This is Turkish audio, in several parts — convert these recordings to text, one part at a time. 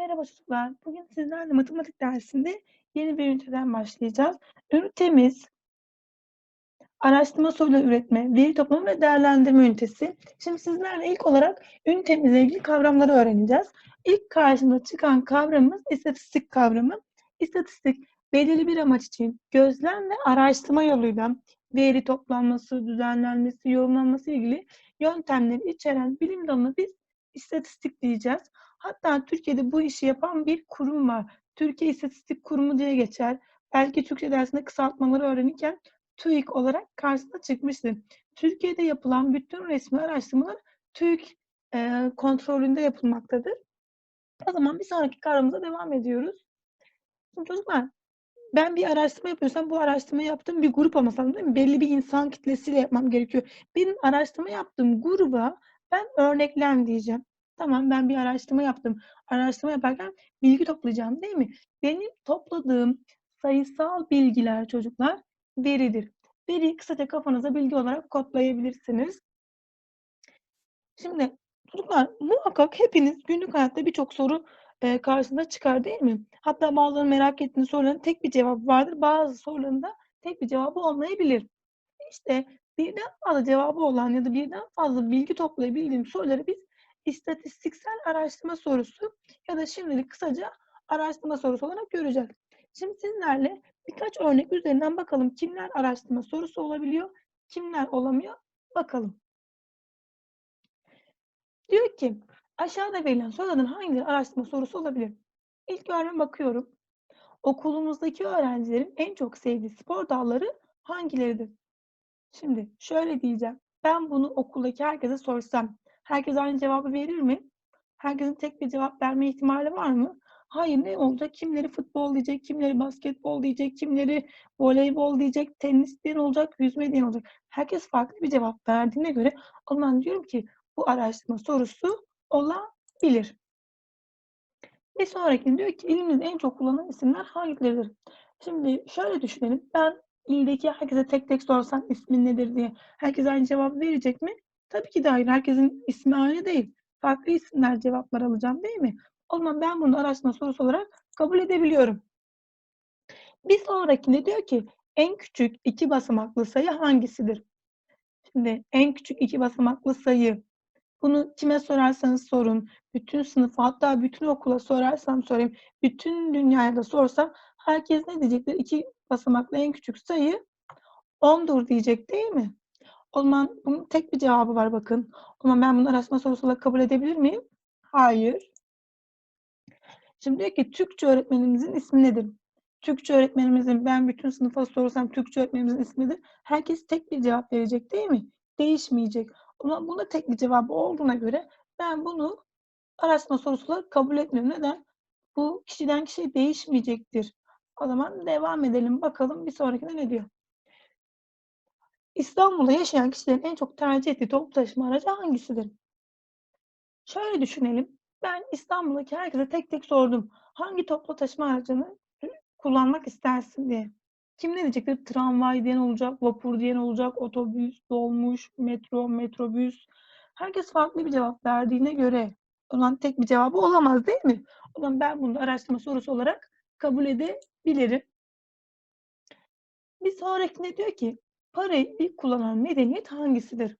Merhaba çocuklar. Bugün sizlerle matematik dersinde yeni bir üniteden başlayacağız. Ünitemiz araştırma soruları üretme, veri toplama ve değerlendirme ünitesi. Şimdi sizlerle ilk olarak ünitemizle ilgili kavramları öğreneceğiz. İlk karşımıza çıkan kavramımız istatistik kavramı. İstatistik belirli bir amaç için gözlem ve araştırma yoluyla veri toplanması, düzenlenmesi, yorumlanması ilgili yöntemleri içeren bilim dalına biz istatistik diyeceğiz. Hatta Türkiye'de bu işi yapan bir kurum var. Türkiye İstatistik Kurumu diye geçer. Belki Türkçe dersinde kısaltmaları öğrenirken TÜİK olarak karşısına çıkmıştır. Türkiye'de yapılan bütün resmi araştırmalar TÜİK e, kontrolünde yapılmaktadır. O zaman bir sonraki kavramımıza devam ediyoruz. Şimdi çocuklar, ben bir araştırma yapıyorsam bu araştırma yaptığım bir grup lazım değil mi? Belli bir insan kitlesiyle yapmam gerekiyor. Benim araştırma yaptığım gruba ben örneklem diyeceğim. Tamam ben bir araştırma yaptım. Araştırma yaparken bilgi toplayacağım değil mi? Benim topladığım sayısal bilgiler çocuklar veridir. Veri kısaca kafanıza bilgi olarak kodlayabilirsiniz. Şimdi çocuklar muhakkak hepiniz günlük hayatta birçok soru e, çıkar değil mi? Hatta bazıları merak ettiğiniz soruların tek bir cevabı vardır. Bazı soruların da tek bir cevabı olmayabilir. İşte birden fazla cevabı olan ya da birden fazla bilgi toplayabildiğim soruları biz istatistiksel araştırma sorusu ya da şimdilik kısaca araştırma sorusu olarak göreceğiz. Şimdi sizlerle birkaç örnek üzerinden bakalım kimler araştırma sorusu olabiliyor, kimler olamıyor bakalım. Diyor ki aşağıda verilen soruların hangileri araştırma sorusu olabilir? İlk örneğe bakıyorum. Okulumuzdaki öğrencilerin en çok sevdiği spor dalları hangileridir? Şimdi şöyle diyeceğim. Ben bunu okuldaki herkese sorsam herkes aynı cevabı verir mi? Herkesin tek bir cevap verme ihtimali var mı? Hayır ne olacak? Kimleri futbol diyecek, kimleri basketbol diyecek, kimleri voleybol diyecek, tenis diyen olacak, yüzme diyen olacak. Herkes farklı bir cevap verdiğine göre o zaman diyorum ki bu araştırma sorusu olabilir. Bir sonraki diyor ki elimizde en çok kullanılan isimler hangileridir? Şimdi şöyle düşünelim. Ben ildeki herkese tek tek sorsam ismin nedir diye herkes aynı cevabı verecek mi? Tabii ki de hayır. Herkesin ismi aynı değil. Farklı isimler cevaplar alacağım değil mi? O zaman ben bunu araştırma sorusu olarak kabul edebiliyorum. Bir sonrakinde diyor ki en küçük iki basamaklı sayı hangisidir? Şimdi en küçük iki basamaklı sayı. Bunu kime sorarsanız sorun. Bütün sınıfa hatta bütün okula sorarsam sorayım. Bütün dünyaya da sorsam herkes ne diyecektir? İki basamaklı en küçük sayı 10'dur diyecek değil mi? O zaman bunun tek bir cevabı var bakın. O zaman ben bunu araştırma sorusu olarak kabul edebilir miyim? Hayır. Şimdi diyor ki Türkçe öğretmenimizin ismi nedir? Türkçe öğretmenimizin ben bütün sınıfa sorsam Türkçe öğretmenimizin ismidir. Herkes tek bir cevap verecek değil mi? Değişmeyecek. O zaman bunda tek bir cevabı olduğuna göre ben bunu araştırma sorusu olarak kabul etmiyorum. Neden? Bu kişiden kişiye değişmeyecektir. O zaman devam edelim. Bakalım bir sonrakinde ne diyor? İstanbul'da yaşayan kişilerin en çok tercih ettiği toplu taşıma aracı hangisidir? Şöyle düşünelim. Ben İstanbul'daki herkese tek tek sordum. Hangi toplu taşıma aracını kullanmak istersin diye. Kim ne diyecektir? Tramvay diyen olacak, vapur diyen olacak, otobüs, dolmuş, metro, metrobüs. Herkes farklı bir cevap verdiğine göre olan tek bir cevabı olamaz değil mi? O zaman ben bunu araştırma sorusu olarak kabul edebilirim. Bir sonrakinde diyor ki parayı ilk kullanan medeniyet hangisidir?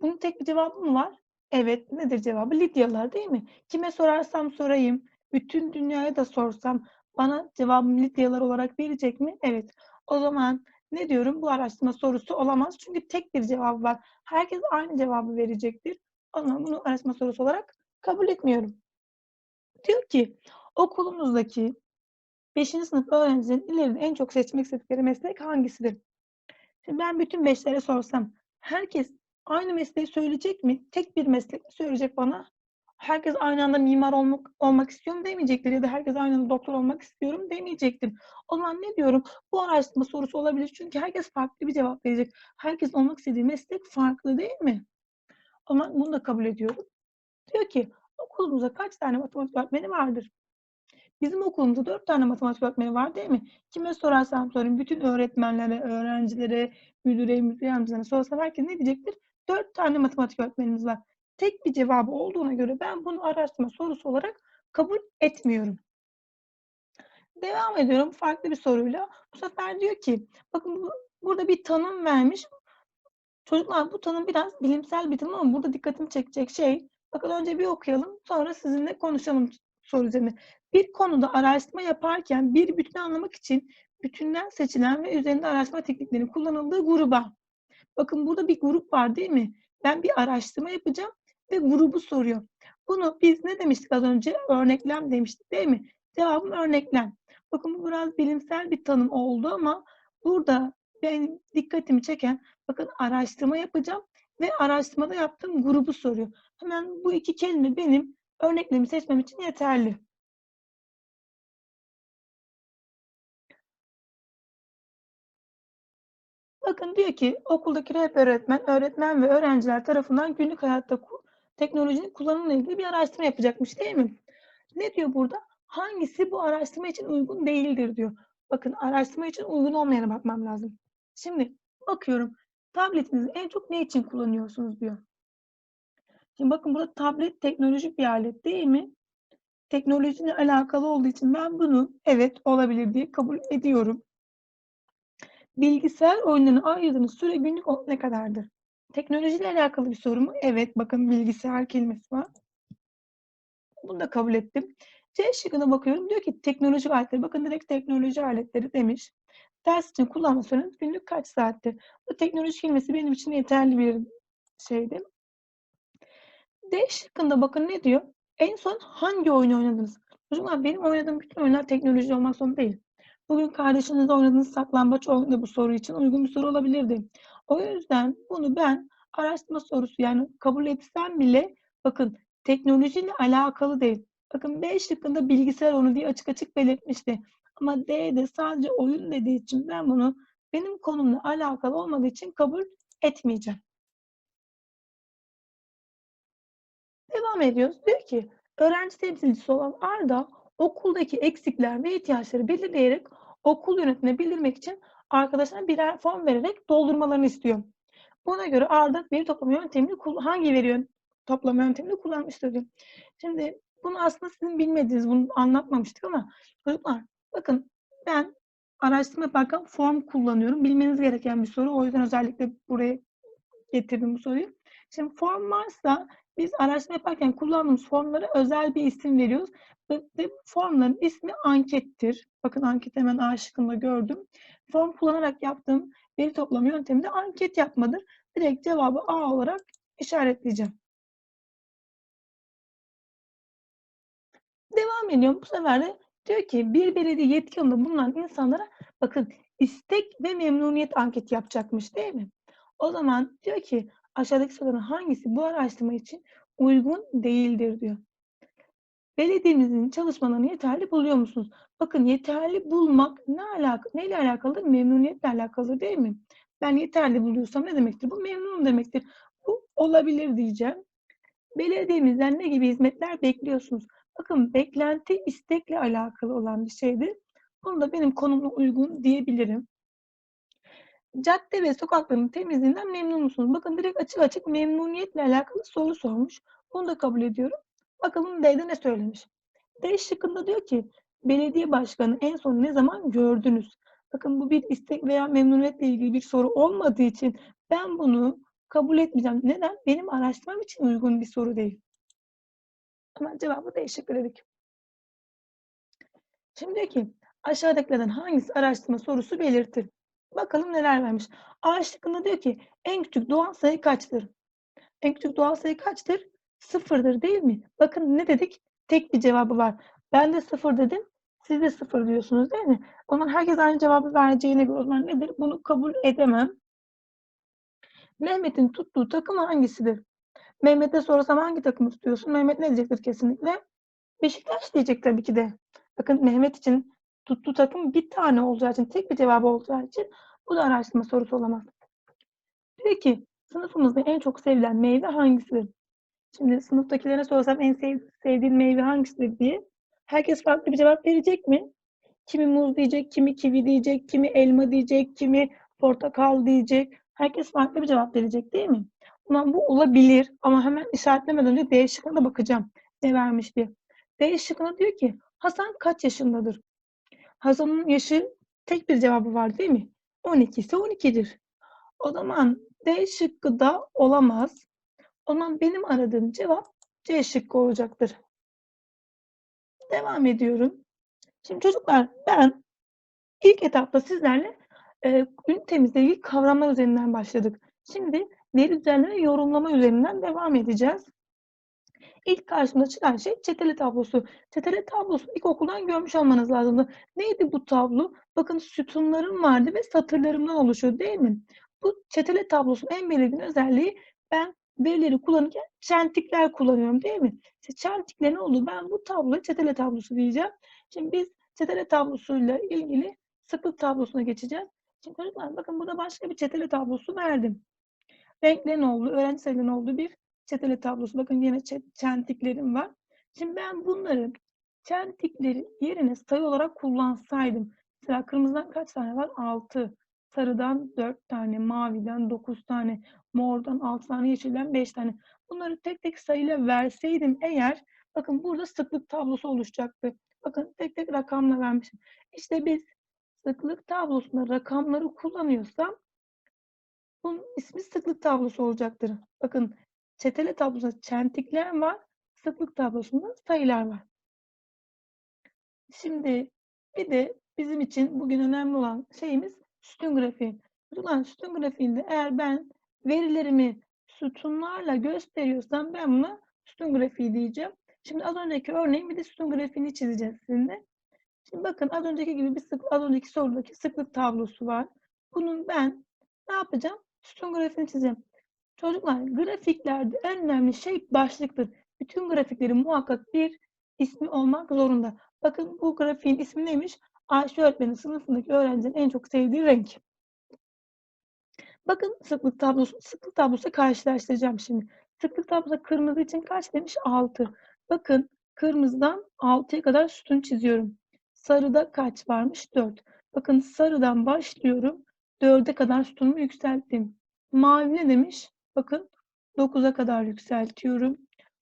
Bunun tek bir cevabı mı var? Evet. Nedir cevabı? Lidyalılar değil mi? Kime sorarsam sorayım, bütün dünyaya da sorsam bana cevabım Lidyalılar olarak verecek mi? Evet. O zaman ne diyorum? Bu araştırma sorusu olamaz. Çünkü tek bir cevabı var. Herkes aynı cevabı verecektir. O zaman bunu araştırma sorusu olarak kabul etmiyorum. Diyor ki okulumuzdaki 5. sınıf öğrencilerin ileride en çok seçmek istedikleri meslek hangisidir? Ben bütün beşlere sorsam herkes aynı mesleği söyleyecek mi? Tek bir meslek söyleyecek bana? Herkes aynı anda mimar olmak, olmak istiyorum demeyecektir ya da herkes aynı anda doktor olmak istiyorum demeyecektir. O zaman ne diyorum? Bu araştırma sorusu olabilir çünkü herkes farklı bir cevap verecek. Herkes olmak istediği meslek farklı değil mi? O zaman bunu da kabul ediyorum. Diyor ki okulumuzda kaç tane matematik öğretmeni vardır? Bizim okulumuzda dört tane matematik öğretmeni var değil mi? Kime sorarsam sorayım, bütün öğretmenlere, öğrencilere, müdüre, müdür yardımcılarına sorsam herkes ne diyecektir? Dört tane matematik öğretmenimiz var. Tek bir cevabı olduğuna göre ben bunu araştırma sorusu olarak Kabul etmiyorum. Devam ediyorum farklı bir soruyla. Bu sefer diyor ki, bakın bu burada bir tanım vermiş. Çocuklar bu tanım biraz bilimsel bir tanım ama burada dikkatimi çekecek şey, bakın önce bir okuyalım, sonra sizinle konuşalım soru üzerine. Bir konuda araştırma yaparken bir bütünü anlamak için bütünden seçilen ve üzerinde araştırma tekniklerinin kullanıldığı gruba. Bakın burada bir grup var değil mi? Ben bir araştırma yapacağım ve grubu soruyor. Bunu biz ne demiştik az önce? Örneklem demiştik değil mi? Cevabım örneklem. Bakın bu biraz bilimsel bir tanım oldu ama burada benim dikkatimi çeken bakın araştırma yapacağım ve araştırmada yaptığım grubu soruyor. Hemen bu iki kelime benim örneklemi seçmem için yeterli. Bakın diyor ki okuldaki rehber öğretmen, öğretmen ve öğrenciler tarafından günlük hayatta teknolojinin kullanımıyla ilgili bir araştırma yapacakmış değil mi? Ne diyor burada? Hangisi bu araştırma için uygun değildir diyor. Bakın araştırma için uygun olmayana bakmam lazım. Şimdi bakıyorum tabletinizi en çok ne için kullanıyorsunuz diyor. Şimdi bakın burada tablet teknolojik bir alet değil mi? Teknolojiyle alakalı olduğu için ben bunu evet olabilir diye kabul ediyorum. Bilgisayar oyunlarına ayırdığınız süre günlük ne kadardır? Teknolojiyle alakalı bir soru mu? Evet, bakın bilgisayar kelimesi var. Bunu da kabul ettim. C şıkkına bakıyorum. Diyor ki teknolojik aletleri. Bakın direkt teknoloji aletleri demiş. Ders için kullanma süreniz günlük kaç saattir? Bu teknoloji kelimesi benim için yeterli bir şeydi. D şıkkında bakın ne diyor? En son hangi oyunu oynadınız? Çocuklar benim oynadığım bütün oyunlar teknoloji olmak zorunda değil. Bugün kardeşinizle oynadığınız saklambaç oyunu bu soru için uygun bir soru olabilirdi. O yüzden bunu ben araştırma sorusu yani kabul etsem bile bakın teknolojiyle alakalı değil. Bakın B şıkkında bilgisayar oyunu diye açık açık belirtmişti. Ama D'de sadece oyun dediği için ben bunu benim konumla alakalı olmadığı için kabul etmeyeceğim. Devam ediyoruz. Diyor ki öğrenci temsilcisi olan Arda okuldaki eksikler ve ihtiyaçları belirleyerek okul yönetimine bildirmek için arkadaşlarına birer form vererek doldurmalarını istiyor. Buna göre Arda veri toplama yöntemini hangi veri toplama yöntemini kullanmıştır diyor. Şimdi bunu aslında sizin bilmediğiniz, bunu anlatmamıştık ama çocuklar bakın ben araştırma yaparken form kullanıyorum. Bilmeniz gereken bir soru. O yüzden özellikle buraya getirdim bu soruyu. Şimdi form varsa biz araştırma yaparken kullandığımız formlara özel bir isim veriyoruz. Ve, ve formların ismi ankettir. Bakın anket hemen A şıkkında gördüm. Form kullanarak yaptığım veri toplama yöntemi de anket yapmadır. Direkt cevabı A olarak işaretleyeceğim. Devam ediyorum. Bu sefer de diyor ki bir belediye yetki alanında bulunan insanlara bakın istek ve memnuniyet anketi yapacakmış değil mi? O zaman diyor ki aşağıdaki soruların hangisi bu araştırma için uygun değildir diyor. Belediyemizin çalışmalarını yeterli buluyor musunuz? Bakın yeterli bulmak ne alaka, neyle alakalı? Memnuniyetle alakalı değil mi? Ben yeterli buluyorsam ne demektir? Bu memnunum demektir. Bu olabilir diyeceğim. Belediyemizden ne gibi hizmetler bekliyorsunuz? Bakın beklenti istekle alakalı olan bir şeydir. Bunu da benim konumla uygun diyebilirim. Cadde ve sokakların temizliğinden memnun musunuz? Bakın direkt açık açık memnuniyetle alakalı soru sormuş. Bunu da kabul ediyorum. Bakalım D'de ne söylemiş? D şıkkında diyor ki belediye başkanı en son ne zaman gördünüz? Bakın bu bir istek veya memnuniyetle ilgili bir soru olmadığı için ben bunu kabul etmeyeceğim. Neden? Benim araştırmam için uygun bir soru değil. Hemen cevabı D şıkkı dedik. Şimdi diyor ki aşağıdakilerden hangisi araştırma sorusu belirtir? Bakalım neler vermiş. A şıkkında diyor ki en küçük doğal sayı kaçtır? En küçük doğal sayı kaçtır? Sıfırdır değil mi? Bakın ne dedik? Tek bir cevabı var. Ben de sıfır dedim. Siz de sıfır diyorsunuz değil mi? O zaman herkes aynı cevabı vereceğine göre o zaman nedir? Bunu kabul edemem. Mehmet'in tuttuğu takım hangisidir? Mehmet'e sorsam hangi takımı tutuyorsun? Mehmet ne diyecektir kesinlikle? Beşiktaş diyecek tabii ki de. Bakın Mehmet için tuttuğu takım bir tane olacağı için, tek bir cevabı olacağı için bu da araştırma sorusu olamaz. Peki sınıfımızda en çok sevilen meyve hangisidir? Şimdi sınıftakilere sorsam en sev, sevdiğin meyve hangisidir diye. Herkes farklı bir cevap verecek mi? Kimi muz diyecek, kimi kivi diyecek, kimi elma diyecek, kimi portakal diyecek. Herkes farklı bir cevap verecek değil mi? Zaman bu olabilir ama hemen işaretlemeden önce D şıkkına da bakacağım. Ne vermiş diye. D şıkkında diyor ki Hasan kaç yaşındadır? Hasan'ın yaşı tek bir cevabı var değil mi? 12 ise 12'dir. O zaman D şıkkı da olamaz. O zaman benim aradığım cevap C şıkkı olacaktır. Devam ediyorum. Şimdi çocuklar ben ilk etapta sizlerle e, ünitemizle ilgili kavramlar üzerinden başladık. Şimdi veri düzenleme yorumlama üzerinden devam edeceğiz. İlk karşımıza çıkan şey çeteli tablosu. Çeteli tablosu ilkokuldan görmüş olmanız lazımdı. Neydi bu tablo? Bakın sütunlarım vardı ve satırlarımdan oluşuyor değil mi? Bu çeteli tablosunun en belirgin özelliği ben verileri kullanırken çentikler kullanıyorum değil mi? İşte çentikler ne oldu? Ben bu tabloya çetele tablosu diyeceğim. Şimdi biz çetele tablosuyla ilgili sıklık tablosuna geçeceğiz. Şimdi çocuklar bakın burada başka bir çetele tablosu verdim. Renklerin olduğu, öğrenci sayılarının olduğu bir çetele tablosu. Bakın yine çentiklerim var. Şimdi ben bunları çentikleri yerine sayı olarak kullansaydım. Mesela kırmızıdan kaç tane var? 6. Sarıdan 4 tane, maviden 9 tane, mordan 6 tane, yeşilden 5 tane. Bunları tek tek sayıyla verseydim eğer bakın burada sıklık tablosu oluşacaktı. Bakın tek tek rakamla vermişim. İşte biz sıklık tablosunda rakamları kullanıyorsam bunun ismi sıklık tablosu olacaktır. Bakın çetele tablosunda çentikler var. Sıklık tablosunda sayılar var. Şimdi bir de bizim için bugün önemli olan şeyimiz sütun grafiği. Çocuklar sütun grafiğinde eğer ben verilerimi sütunlarla gösteriyorsam ben buna sütun grafiği diyeceğim. Şimdi az önceki örneğin bir de sütun grafiğini çizeceğiz sizinle. Şimdi bakın az önceki gibi bir sık, az önceki sorudaki sıklık tablosu var. Bunun ben ne yapacağım? Sütun grafiğini çizeceğim. Çocuklar grafiklerde en önemli şey başlıktır. Bütün grafiklerin muhakkak bir ismi olmak zorunda. Bakın bu grafiğin ismi neymiş? Ayşe öğretmenin sınıfındaki öğrencinin en çok sevdiği renk. Bakın sıklık tablosu, sıklık tablosu karşılaştıracağım şimdi. Sıklık tablosu kırmızı için kaç demiş? 6. Bakın kırmızıdan 6'ya kadar sütun çiziyorum. Sarıda kaç varmış? 4. Bakın sarıdan başlıyorum. 4'e kadar sütunumu yükselttim. Mavi ne demiş? Bakın 9'a kadar yükseltiyorum.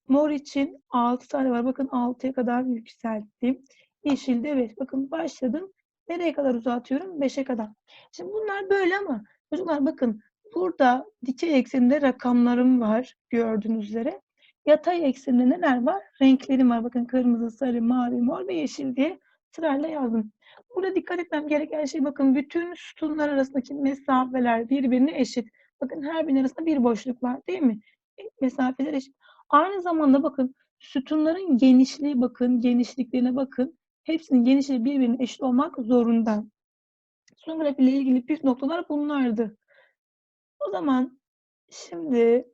Mor için 6 tane var. Bakın 6'ya kadar yükselttim. Yeşilde 5. Bakın başladım. Nereye kadar uzatıyorum? 5'e kadar. Şimdi bunlar böyle ama çocuklar bakın burada dikey ekseninde rakamlarım var gördüğünüz üzere. Yatay ekseninde neler var? Renklerim var. Bakın kırmızı, sarı, mavi, mor ve yeşil diye sırayla yazdım. Burada dikkat etmem gereken şey bakın bütün sütunlar arasındaki mesafeler birbirine eşit. Bakın her birinin arasında bir boşluk var değil mi? E, mesafeler eşit. Aynı zamanda bakın sütunların genişliği bakın, genişliklerine bakın. Hepsinin genişliği birbirine eşit olmak zorunda. Sütun grafiğiyle ilgili püf noktalar bunlardı. O zaman şimdi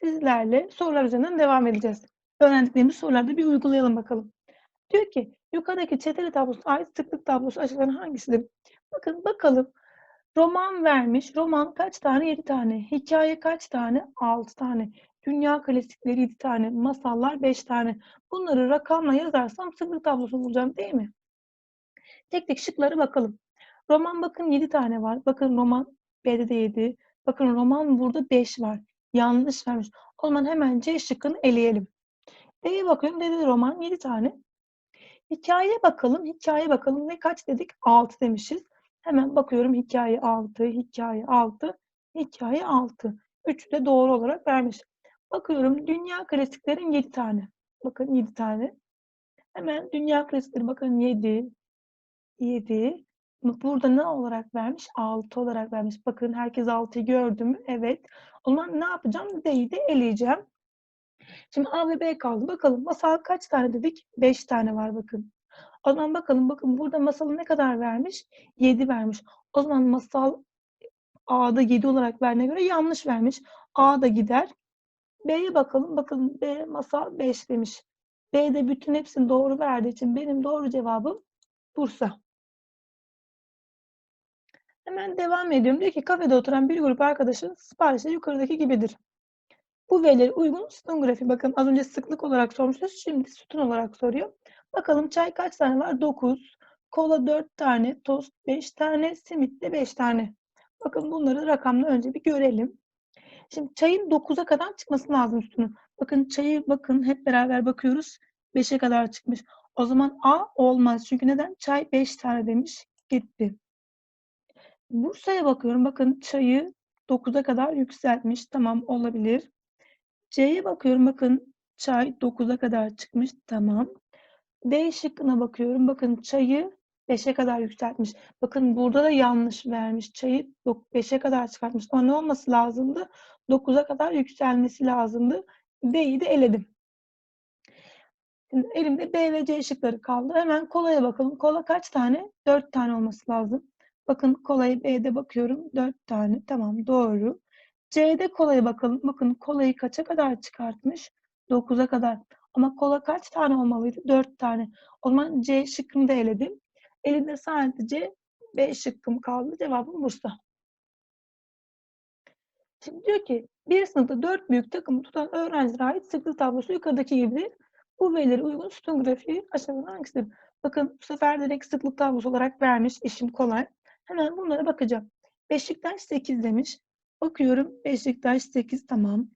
sizlerle sorular üzerinden devam edeceğiz. Öğrendiklerimiz sorularda bir uygulayalım bakalım. Diyor ki yukarıdaki çeteli tablosu ait sıklık tablosu aşağıdan hangisidir? Bakın bakalım. Roman vermiş. Roman kaç tane? 7 tane. Hikaye kaç tane? 6 tane. Dünya klasikleri 7 tane. Masallar 5 tane. Bunları rakamla yazarsam sıklık tablosu bulacağım değil mi? Tek tek şıkları bakalım. Roman bakın 7 tane var. Bakın roman B'de de 7. Bakın roman burada 5 var. Yanlış vermiş. O zaman hemen C şıkkını eleyelim. D'ye bakıyorum. D'de de roman 7 tane. Hikayeye bakalım. Hikaye bakalım. Ne kaç dedik? 6 demişiz. Hemen bakıyorum hikaye 6, hikaye 6, hikaye 6. Üçü de doğru olarak vermiş. Bakıyorum dünya klasiklerin 7 tane. Bakın 7 tane. Hemen dünya klasikleri bakın 7, 7. Burada ne olarak vermiş? 6 olarak vermiş. Bakın herkes 6'yı gördü mü? Evet. O zaman ne yapacağım? D'yi de eleyeceğim. Şimdi A ve B kaldı. Bakalım masal kaç tane dedik? 5 tane var bakın. O zaman bakalım bakın burada masalı ne kadar vermiş? 7 vermiş. O zaman masal A'da 7 olarak verdiğine göre yanlış vermiş. A da gider. B'ye bakalım. Bakın B masal 5 demiş. B'de bütün hepsini doğru verdiği için benim doğru cevabım Bursa. Hemen devam ediyorum. Diyor ki kafede oturan bir grup arkadaşın siparişleri yukarıdaki gibidir. Bu verileri uygun sütun grafiği. Bakın az önce sıklık olarak sormuştu. Şimdi sütun olarak soruyor. Bakalım çay kaç tane var? 9. Kola 4 tane. Tost 5 tane. Simit de 5 tane. Bakın bunları rakamla önce bir görelim. Şimdi çayın 9'a kadar çıkması lazım sütunun. Bakın çayı bakın hep beraber bakıyoruz. 5'e kadar çıkmış. O zaman A olmaz. Çünkü neden? Çay 5 tane demiş. Gitti. Bursa'ya bakıyorum. Bakın çayı 9'a kadar yükseltmiş. Tamam olabilir. C'ye bakıyorum. Bakın çay 9'a kadar çıkmış. Tamam. D şıkkına bakıyorum. Bakın çayı 5'e kadar yükseltmiş. Bakın burada da yanlış vermiş. Çayı 5'e kadar çıkartmış. Ama ne olması lazımdı? 9'a kadar yükselmesi lazımdı. D'yi de eledim. Şimdi elimde B ve C şıkları kaldı. Hemen kolaya bakalım. Kola kaç tane? 4 tane olması lazım. Bakın kolaya B'de bakıyorum. 4 tane. Tamam doğru. C'de kolaya bakalım. Bakın kolayı kaça kadar çıkartmış? 9'a kadar. Ama kola kaç tane olmalıydı? 4 tane. O zaman C şıkkını da eledim. Elimde sadece B şıkkım kaldı. Cevabım Bursa. Şimdi diyor ki bir sınıfta dört büyük takımı tutan öğrencilere ait sıklık tablosu yukarıdaki gibidir. Bu verilere uygun sütun grafiği aşağıdan hangisidir? Bakın bu sefer direkt sıklık tablosu olarak vermiş. İşim kolay. Hemen bunlara bakacağım. Beşiktaş 8 demiş. Bakıyorum Beşiktaş 8 tamam.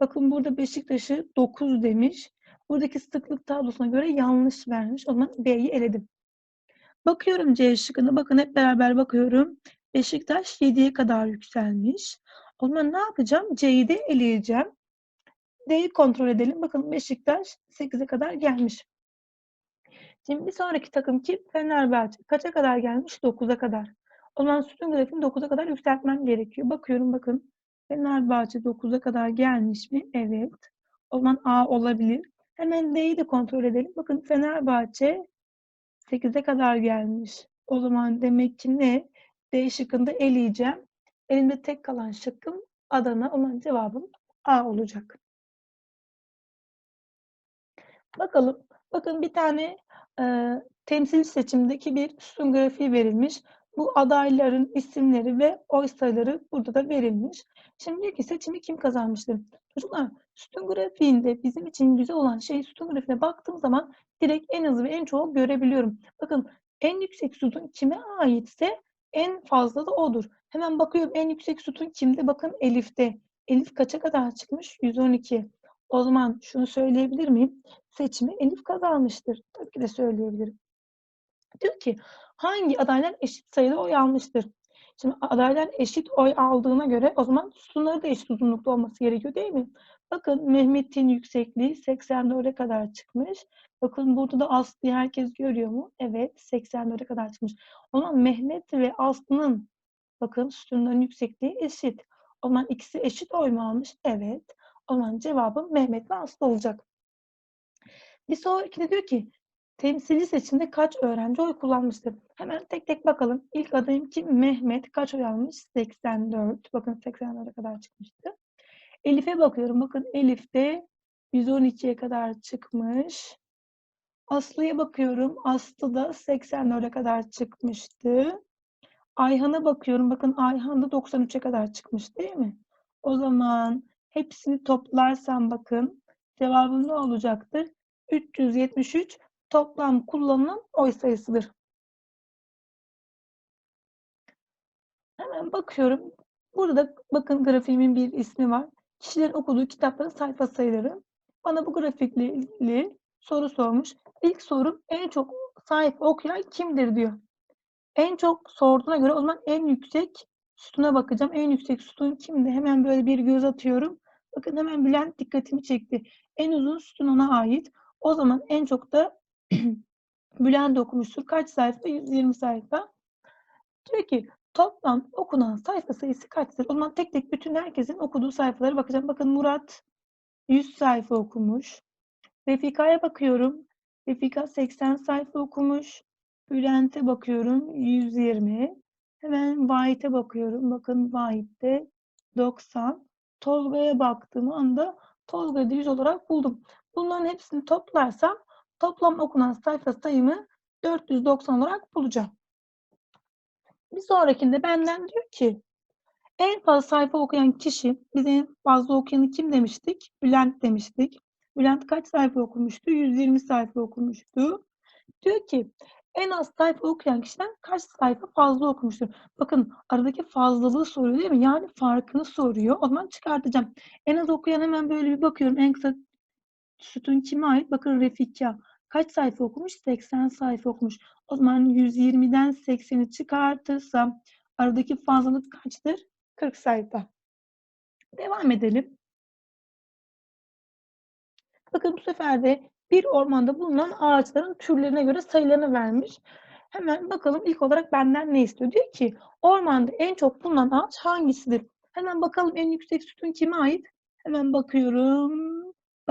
Bakın burada Beşiktaş'ı 9 demiş. Buradaki sıklık tablosuna göre yanlış vermiş. O zaman B'yi eledim. Bakıyorum C şıkkına. Bakın hep beraber bakıyorum. Beşiktaş 7'ye kadar yükselmiş. O zaman ne yapacağım? C'yi de eleyeceğim. D'yi kontrol edelim. Bakın Beşiktaş 8'e kadar gelmiş. Şimdi bir sonraki takım kim? Fenerbahçe. Kaça kadar gelmiş? 9'a kadar. O zaman sütun grafiğini 9'a kadar yükseltmem gerekiyor. Bakıyorum bakın. Fenerbahçe 9'a kadar gelmiş mi? Evet. O zaman A olabilir. Hemen D'yi de kontrol edelim. Bakın Fenerbahçe 8'e kadar gelmiş. O zaman demek ki ne? D şıkkında eleyeceğim. Elimde tek kalan şıkkım Adana. O zaman cevabım A olacak. Bakalım. Bakın bir tane e, temsil seçimdeki bir sütun grafiği verilmiş. Bu adayların isimleri ve oy sayıları burada da verilmiş. Şimdi diyor ki seçimi kim kazanmıştır? Çocuklar sütun grafiğinde bizim için güzel olan şey sütun grafiğine baktığım zaman direkt en hızlı ve en çoğu görebiliyorum. Bakın en yüksek sütun kime aitse en fazla da odur. Hemen bakıyorum en yüksek sütun kimde? Bakın Elif'te. Elif kaça kadar çıkmış? 112. O zaman şunu söyleyebilir miyim? Seçimi Elif kazanmıştır. Tabii ki de söyleyebilirim. Diyor ki hangi adaylar eşit sayıda oy almıştır? Şimdi adaylar eşit oy aldığına göre o zaman sütunları da eşit uzunlukta olması gerekiyor değil mi? Bakın Mehmet'in yüksekliği 84'e kadar çıkmış. Bakın burada da Aslı'yı herkes görüyor mu? Evet 84'e kadar çıkmış. O zaman Mehmet ve Aslı'nın bakın sütunların yüksekliği eşit. O zaman ikisi eşit oy mu almış? Evet. O zaman cevabım Mehmet ve Aslı olacak. Bir sonraki diyor ki temsili seçimde kaç öğrenci oy kullanmıştır? Hemen tek tek bakalım. İlk adayım kim? Mehmet. Kaç oy almış? 84. Bakın 84'e kadar çıkmıştı. Elif'e bakıyorum. Bakın Elif de 112'ye kadar çıkmış. Aslı'ya bakıyorum. Aslı da 84'e kadar çıkmıştı. Ayhan'a bakıyorum. Bakın Ayhan da 93'e kadar çıkmış değil mi? O zaman hepsini toplarsam bakın cevabım ne olacaktır? 373 toplam kullanılan oy sayısıdır. Hemen bakıyorum. Burada bakın grafiğimin bir ismi var. Kişilerin okuduğu kitapların sayfa sayıları. Bana bu grafikle ilgili soru sormuş. İlk sorum en çok sayfa okuyan kimdir diyor. En çok sorduğuna göre o zaman en yüksek sütuna bakacağım. En yüksek sütun kimdi? Hemen böyle bir göz atıyorum. Bakın hemen Bülent dikkatimi çekti. En uzun sütun ona ait. O zaman en çok da Bülent okumuştur. Kaç sayfa? 120 sayfa. Diyor ki toplam okunan sayfa sayısı kaçtır? O zaman tek tek bütün herkesin okuduğu sayfalara bakacağım. Bakın Murat 100 sayfa okumuş. Refika'ya bakıyorum. Refika 80 sayfa okumuş. Bülent'e bakıyorum 120. Hemen Vahit'e bakıyorum. Bakın Vahit'te 90. Tolga'ya baktığım anda Tolga'da 100 olarak buldum. Bunların hepsini toplarsam toplam okunan sayfa sayımı 490 olarak bulacağım. Bir sonrakinde benden diyor ki en fazla sayfa okuyan kişi, biz en fazla okuyanı kim demiştik? Bülent demiştik. Bülent kaç sayfa okumuştu? 120 sayfa okumuştu. Diyor ki en az sayfa okuyan kişiden kaç sayfa fazla okumuştur? Bakın aradaki fazlalığı soruyor değil mi? Yani farkını soruyor. O zaman çıkartacağım. En az okuyan hemen böyle bir bakıyorum. En kısa sütun kime ait? Bakın Refika. Kaç sayfa okumuş? 80 sayfa okumuş. O zaman 120'den 80'i çıkartırsam aradaki fazlalık kaçtır? 40 sayfa. Devam edelim. Bakın bu sefer de bir ormanda bulunan ağaçların türlerine göre sayılarını vermiş. Hemen bakalım ilk olarak benden ne istiyor? Diyor ki ormanda en çok bulunan ağaç hangisidir? Hemen bakalım en yüksek sütun kime ait? Hemen bakıyorum.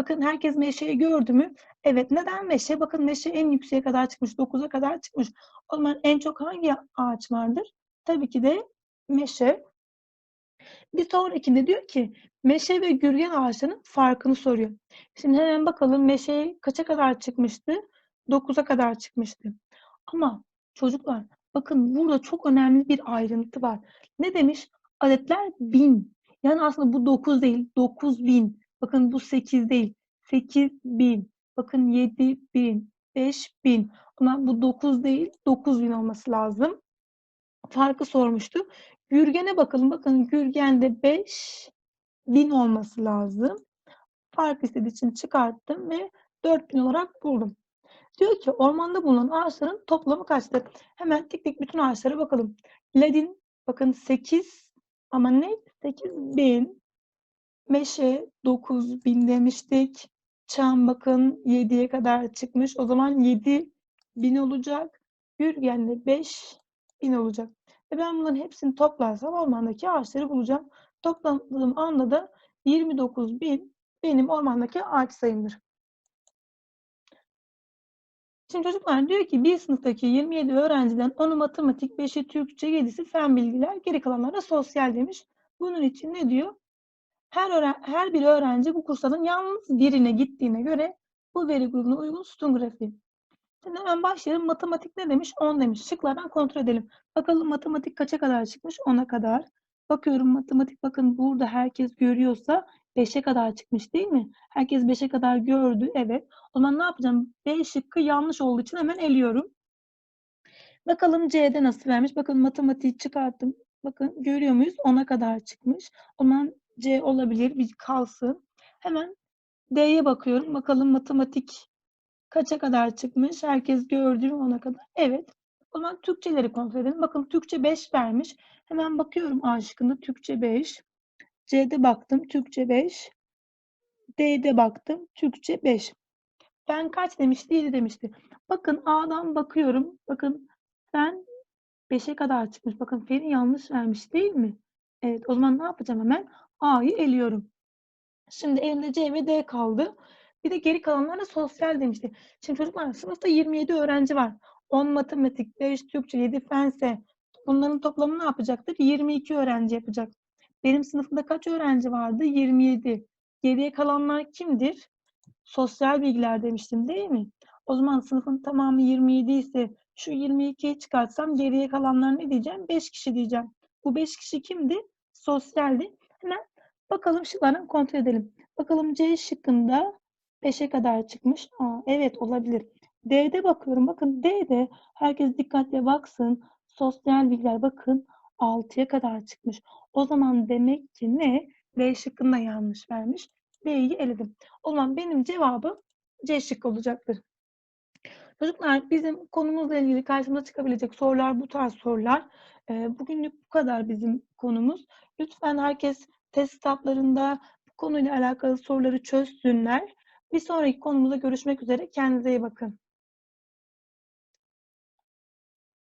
Bakın herkes meşeyi gördü mü? Evet. Neden meşe? Bakın meşe en yükseğe kadar çıkmış. 9'a kadar çıkmış. O zaman en çok hangi ağaç vardır? Tabii ki de meşe. Bir sonrakinde diyor ki meşe ve gürgen ağaçlarının farkını soruyor. Şimdi hemen bakalım meşe kaça kadar çıkmıştı? 9'a kadar çıkmıştı. Ama çocuklar bakın burada çok önemli bir ayrıntı var. Ne demiş? Adetler bin. Yani aslında bu 9 değil, 9000. Bakın bu 8 değil, 8000. Bakın 7000, 5000. Ama bu 9 değil, 9000 olması lazım. Farkı sormuştu. Gürgen'e bakalım. Bakın Gürgen'de 5000 olması lazım. Fark istediği için çıkarttım ve 4000 olarak buldum. Diyor ki ormanda bulunan ağaçların toplamı kaçtır? Hemen tek tek bütün ağaçlara bakalım. Ledin bakın 8 ama ne? 8000. Meşe 9000 demiştik. Çam bakın 7'ye kadar çıkmış. O zaman 7000 olacak. Gürgen de 5000 olacak. Ve ben bunların hepsini toplarsam ormandaki ağaçları bulacağım. Topladığım anda da 29.000 benim ormandaki ağaç sayımdır. Şimdi çocuklar diyor ki bir sınıftaki 27 öğrenciden 10'u matematik, 5'i Türkçe, 7'si fen bilgiler, geri kalanları da sosyal demiş. Bunun için ne diyor? Her, her bir öğrenci bu kursların yalnız birine gittiğine göre bu veri grubuna uygun sütun grafiği. Şimdi hemen başlayalım. Matematik ne demiş? 10 demiş. Şıklardan kontrol edelim. Bakalım matematik kaça kadar çıkmış? 10'a kadar. Bakıyorum matematik bakın burada herkes görüyorsa 5'e kadar çıkmış değil mi? Herkes 5'e kadar gördü. Evet. O zaman ne yapacağım? B şıkkı yanlış olduğu için hemen eliyorum. Bakalım C'de nasıl vermiş? Bakın matematiği çıkarttım. Bakın görüyor muyuz? 10'a kadar çıkmış. O zaman C olabilir. Bir kalsın. Hemen D'ye bakıyorum. Bakalım matematik kaça kadar çıkmış? Herkes gördü mü 10'a kadar? Evet. O zaman Türkçeleri kontrol edelim. Bakın Türkçe 5 vermiş. Hemen bakıyorum A şıkkında Türkçe 5. C'de baktım Türkçe 5. D'de baktım Türkçe 5. Ben kaç demişti? 7 demişti. Bakın A'dan bakıyorum. Bakın ben 5'e kadar çıkmış. Bakın Feri yanlış vermiş değil mi? Evet o zaman ne yapacağım hemen? A'yı eliyorum. Şimdi elimde C ve D kaldı. Bir de geri kalanlarla sosyal demişti. Şimdi çocuklar sınıfta 27 öğrenci var. 10 matematik, 5 Türkçe, 7 fense. Bunların toplamı ne yapacaktır? 22 öğrenci yapacak. Benim sınıfımda kaç öğrenci vardı? 27. Geriye kalanlar kimdir? Sosyal bilgiler demiştim değil mi? O zaman sınıfın tamamı 27 ise şu 22'yi çıkartsam geriye kalanlar ne diyeceğim? 5 kişi diyeceğim. Bu 5 kişi kimdi? Sosyaldi. Hemen bakalım şıklardan kontrol edelim. Bakalım C şıkkında 5'e kadar çıkmış. Aa, evet olabilir. D'de bakıyorum. Bakın D'de herkes dikkatle baksın. Sosyal bilgiler bakın 6'ya kadar çıkmış. O zaman demek ki ne? D şıkkında yanlış vermiş. D'yi eledim. O zaman benim cevabım C şıkkı olacaktır. Çocuklar bizim konumuzla ilgili karşımıza çıkabilecek sorular bu tarz sorular. Bugünlük bu kadar bizim konumuz. Lütfen herkes test kitaplarında bu konuyla alakalı soruları çözsünler. Bir sonraki konumuzda görüşmek üzere. Kendinize iyi bakın.